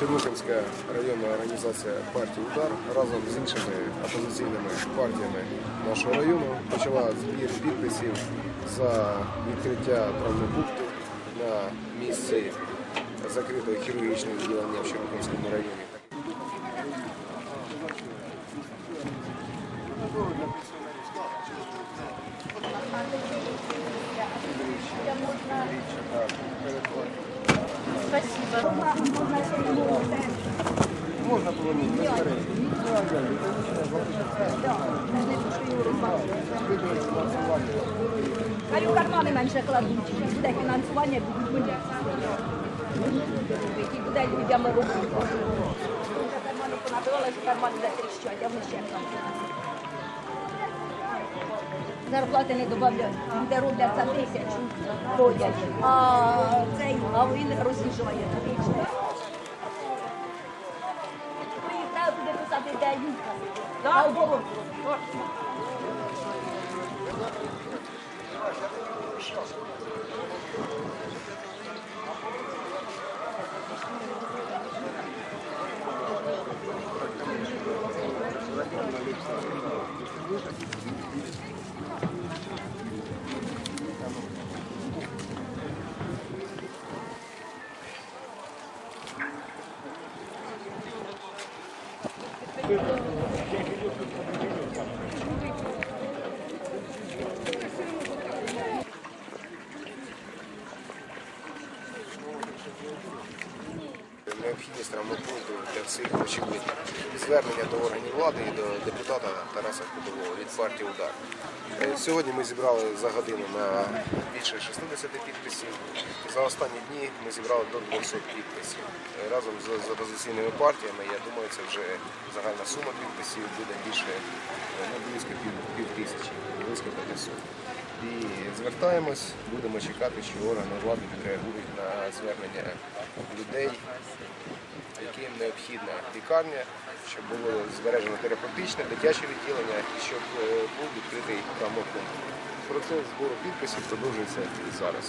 Чернухинська районна організація партії Удар разом з іншими опозиційними партіями нашого району почала збір підписів за відкриття травмопункту на місці закритого хірургічного відділення в Чернухинському районі. Хай у кармани менше кладуть, буде фінансування, будуть люди. Які буде людям робити. Кармани понабивали, а вони ще там. Зарплати не додають, де роблять за тисячу, ходять, а цей, а він роз'їжджає. Приїхав туди писати, де юбка. Thank you. Необхідність травмопункту для всіх очевидна. Звернення до органів влади і до депутата Тараса Кудового від партії Удар. Е, Сьогодні ми зібрали за годину на більше 60 підписів. За останні дні ми зібрали до 200 підписів. Е, Разом з, опозиційними партіями, я думаю, це вже загальна сума підписів буде більше е, ну, близько пів, пів тисячі, близько 500. І звертаємось, будемо чекати, що органи влади відреагують на звернення людей, яким необхідна лікарня, щоб було збережено терапевтичне, дитяче відділення і щоб е, був відкритий травмопункт. Процес збору підписів продовжується і зараз.